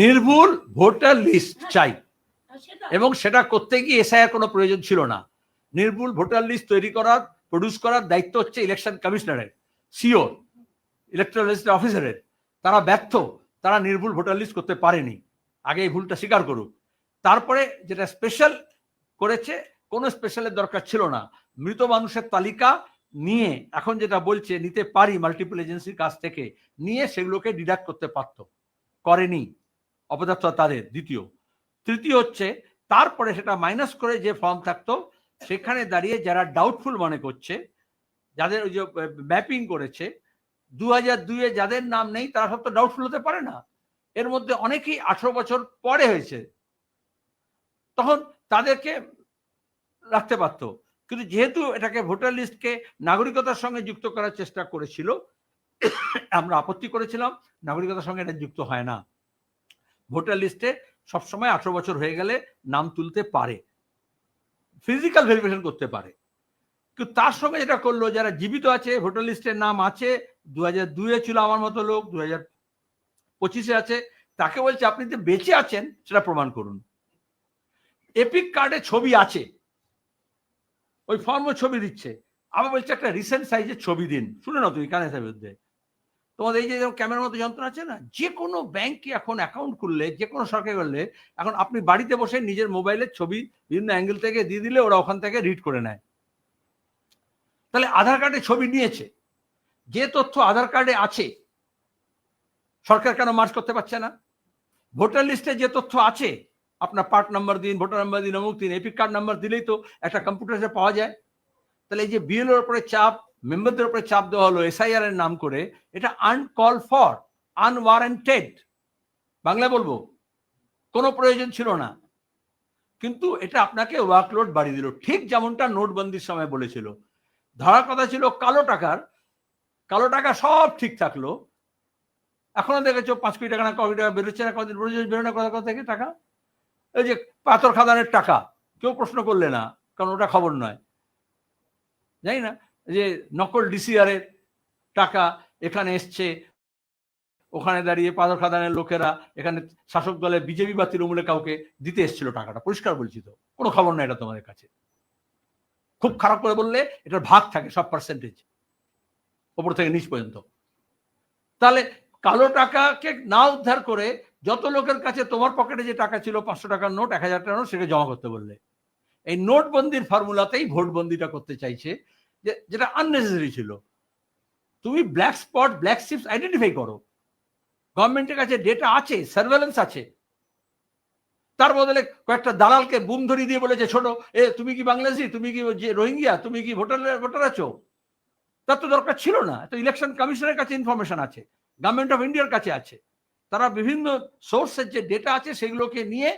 নির্ভুল voter list চাই। হ্যাঁ, এবং সেটা করতে গিয়ে এসআইআর কোনো প্রয়োজন ছিল না। নির্ভুল ভোটার লিস্ট তৈরি করার প্রডিউস করার দায়িত্ব হচ্ছে ইলেকশন কমিশনারের সিওর ইলেকট্রাল অফিসারের তারা ব্যর্থ তারা নির্ভুল ভোটার লিস্ট করতে পারেনি। আগে এই ভুলটা স্বীকার করুক। তারপরে যেটা স্পেশাল করেছে কোনো স্পেশালের দরকার ছিল না। মৃত মানুষের তালিকা নিয়ে এখন যেটা বলছে নিতে পারি মাল্টিপল এজেন্সির কাছ থেকে নিয়ে সেগুলোকে ডিডাক্ট করতে পারত। করেনি। অপদার্থ তাদের, দ্বিতীয়। তৃতীয় হচ্ছে, তারপরে সেটা মাইনাস করে যে ফর্ম থাকতো, সেখানে দাঁড়িয়ে যারা ডাউটফুল মনে করছে, যাদের ওই যে ম্যাপিং করেছে দু হাজার দুইয়ে যাদের নাম নেই, তারা সব তো ডাউটফুল হতে পারে না। এর মধ্যে অনেকেই আঠারো বছর পরে হয়েছে। তখন তাদেরকে রাখতে পারত। কিন্তু যেহেতু এটাকে ভোটার লিস্টকে নাগরিকতার সঙ্গে যুক্ত করার চেষ্টা করেছিল আমরা আপত্তি করেছিলাম, নাগরিকতার সঙ্গে এটা যুক্ত হয় না। ভোটার লিস্টে সবসময় আঠারো বছর হয়ে গেলে নাম তুলতে পারে ফিজিক্যাল ভেরিফিকেশন করতে পারে। কিন্তু তার সঙ্গে যেটা করল, যারা জীবিত আছে, ভোটার লিস্টের নাম আছে দু হাজার দুয়ে ছিল আমার মতো লোক দু হাজার পঁচিশে আছে, তাকে বলছে, আপনি যে বেঁচে আছেন, সেটা প্রমাণ করুন। এপিক কার্ডে ছবি আছে, ওই ফর্মও ছবি দিচ্ছে। আবার বলছে, একটা রিসেন্ট সাইজের ছবি দিন। শুনে না তুমি, কানে বিরুদ্ধে তোমাদের এই যে ক্যামেরার মতো যন্ত্র আছে না যে কোনো ব্যাংকে এখন অ্যাকাউন্ট খুললে যে কোনো সরকারি করলে এখন আপনি বাড়িতে বসে নিজের মোবাইলের ছবি বিভিন্ন অ্যাঙ্গেল থেকে দিয়ে দিলে ওরা ওখান থেকে রিড করে নেয়। তাহলে আধার কার্ডে ছবি নিয়েছে, যে তথ্য আধার কার্ডে আছে, সরকার কেন মার্চ করতে পারছে না? ভোটার লিস্টে যে তথ্য আছে, আপনার পার্ট নাম্বার দিন, ভোটার নাম্বার দিন, অমুক দিন এপিক কার্ড নাম্বার দিলেই তো একটা কম্পিউটারে পাওয়া যায়। তাহলে এই যে বিএলওর উপরে চাপ মেম্বারদের উপরে চাপ দেওয়া হলো এসআইআর এর নাম করে, এটা আনকল ফর আনওয়ারেন্টেড বাংলা বলব, কোনো প্রয়োজন ছিল না। কিন্তু এটা আপনাকে ওয়ার্কলোড বাড়িয়ে দিল। ঠিক যেমনটা নোটবন্দির সময় বলেছিল। ধরার কথা ছিল কালো টাকার। কালো টাকা সব ঠিক থাকল। এখনও দেখেছ পাঁচ কোটি টাকা না কোটি টাকা বেরোচ্ছে না কদিন বেরোনো কথা কথা থেকে টাকা? এই যে পাথর খাদানের টাকা, কেউ প্রশ্ন করলে না, কারণ ওটা খবর নয়। জানি না যে নকল ডিসিআর এর টাকা এখানে এসছে, ওখানে দাঁড়িয়ে পাথর খাদানের লোকেরা, এখানে শাসক দলের বিজেপি বা তৃণমূলে কাউকে দিতে এসেছিল টাকাটা। পরিষ্কার বলছি তো, কোনো খবর নাই এটা তোমাদের কাছে। খুব খারাপ করে বললে এটার ভাগ থাকে সব পার্সেন্টেজ ওপর থেকে নিচ পর্যন্ত। তাহলে কালো টাকাকে না উদ্ধার করে যত লোকের কাছে তোমার পকেটে যে টাকা ছিল, পাঁচশো টাকার নোট, এক হাজার টাকার নোট সেটা জমা করতে বললে। এই নোটবন্দির ফর্মুলাতেই ভোটবন্দিটা করতে চাইছে। যেটা আননেসেসারি ছিল। তুমি black spot black sheeps identify করো। গভর্নমেন্টের কাছে ডেটা আছে সার্ভেলেন্স আছে। তার বদলে কয়েকটা দালালকে বুম ধরিয়ে দিয়ে বলেছে ছোট এ, তুমি কি বাংলাদেশি? তুমি কি রোহিঙ্গিয়া তুমি কি ভোটার ভোটার আছো? তার তো দরকার ছিল না। তো ইলেকশন কমিশনের কাছে ইনফরমেশন আছে গভর্নমেন্ট অফ ইন্ডিয়ার কাছে আছে। তারা বিভিন্ন সোর্সের যে ডেটা আছে, সেগুলোকে নিয়ে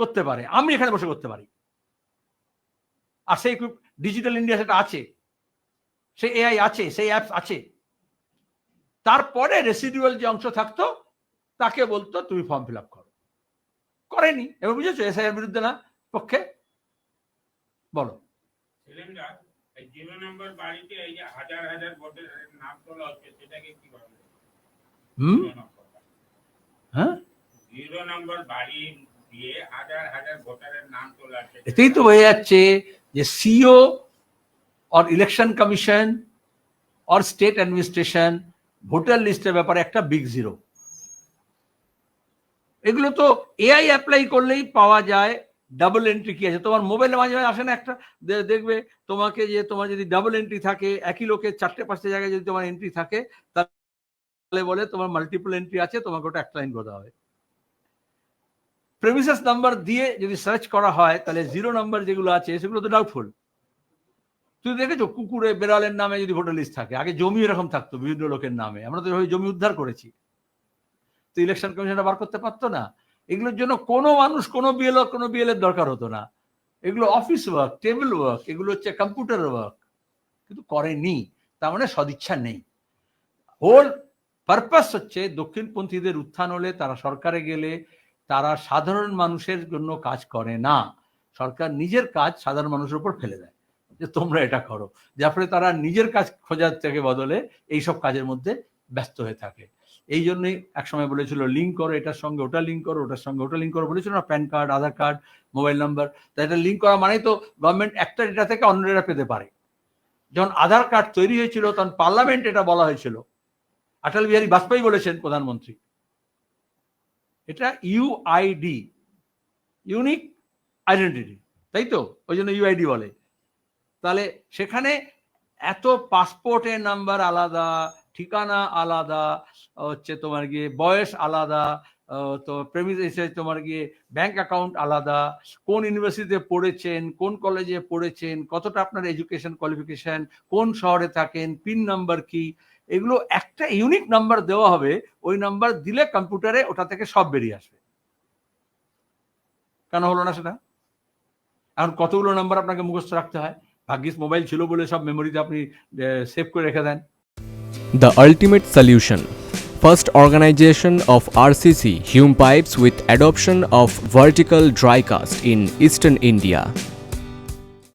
করতে পারে। আমি এখানে বসে করতে পারি। আর সেই ডিজিটাল ইন্ডিয়া সেটা আছে। সেই এআই আছে সেই অ্যাপস আছে। তারপরে রেসিডুয়াল যে অংশ থাকতো তাকে বলতো তুমি ফর্ম ফিল আপ করো। করেনি। এবার বুঝেছ? এসআইয়ের বিরুদ্ধে না? পক্ষে? বলো। হুম? হ্যাঁ? জিরো নাম্বার বাড়ি দিয়ে হাজার হাজার ভোটারের নাম তোলা হচ্ছে। এতেই তো হয়ে যাচ্ছে যে CEO or election commission or state administration voter লিস্টের ব্যাপারে একটা বিগ জিরো এগুলো তো এআই অ্যাপ্লাই করলেই পাওয়া যায় ডাবল এন্ট্রি কি আছে? তোমার মোবাইলে মাঝে মাঝে আসে না একটা? দেখবে তোমাকে যে, তোমার যদি ডাবল এন্ট্রি থাকে, একই লোকের চারটে পাঁচটা জায়গায় যদি তোমার এন্ট্রি থাকে, তাহলে বলে তোমার মাল্টিপল এন্ট্রি আছে, তোমাকে ওটা একটা লাইন করতে হবে প্রেমিসাস নাম্বার দিয়ে যদি সার্চ করা হয়, তাহলে জিরো নাম্বার যেগুলো আছে, সেগুলো তো ডাউটফুল তুই দেখেছ, কুকুরে, বেড়ালের নামে যদি ভোটার লিস্ট থাকে, আগে জমি এরকম থাকতো বিভিন্ন লোকের নামে, আমরা তো জমি উদ্ধার করেছি। তো ইলেকশন কমিশনটা বার করতে পারতো না। এগুলোর জন্য কোনো মানুষ, কোনো বিএল কোনো বিএল এর দরকার হতো না। এগুলো অফিস ওয়ার্ক টেবিল ওয়ার্ক এগুলো হচ্ছে কম্পিউটার ওয়ার্ক কিন্তু করেনি, তার মানে সদিচ্ছা নেই। হোল পারপাস হচ্ছে দক্ষিণপন্থীদের উত্থান হলে তারা সরকারে গেলে তারা সাধারণ মানুষের জন্য কাজ করে না। সরকার নিজের কাজ সাধারণ মানুষের উপর ফেলে দেয় যে তোমরা এটা করো। যার ফলে তারা নিজের কাজ খোঁজার থেকে বদলে এইসব কাজের মধ্যে ব্যস্ত হয়ে থাকে। এই জন্যই একসময় বলেছিল লিঙ্ক করো, এটার সঙ্গে ওটা লিঙ্ক করো, ওটার সঙ্গে ওটা লিঙ্ক করো। বলেছিল না PAN card Aadhaar card mobile number তাই এটা লিঙ্ক করা মানেই তো গভর্নমেন্ট একটা ডেটা থেকে অন্য ডেটা পেতে পারে। যখন আধার কার্ড তৈরি হয়েছিল, তখন পার্লামেন্ট এটা বলা হয়েছিল। অটল বিহারী বাজপেয়ী বলেছেন প্রধানমন্ত্রী। এটা ইউআইডি ইউনিক আইডেন্টিটি তাই তো? ওই জন্য ইউআইডি বলে। তাহলে সেখানে এত পাসপোর্টের নাম্বার আলাদা, ঠিকানা আলাদা, হচ্ছে তোমার গিয়ে বয়স আলাদা তো প্রেমিস এসে তোমার গিয়ে ব্যাংক অ্যাকাউন্ট আলাদা, কোন ইউনিভার্সিটিতে পড়েছেন, কোন কলেজে পড়েছেন, কতটা আপনার এডুকেশন কোয়ালিফিকেশন কোন শহরে থাকেন পিন নাম্বার কি এগুলো একটা ইউনিক নাম্বার দেওয়া হবে, ওই নাম্বার দিলে কম্পিউটারে ওটা থেকে সব বেরিয়ে আসবে কেন হলো না সেটা এখন কতগুলো নাম্বার আপনাকে মুখস্থ রাখতে হয় ভাগ্যিস মোবাইল ছিল বলে সব মেমোরিতে আপনি সেভ করে রেখে দেন The ultimate solution. First organization of RCC Hume Pipes with adoption of vertical dry cast in eastern India.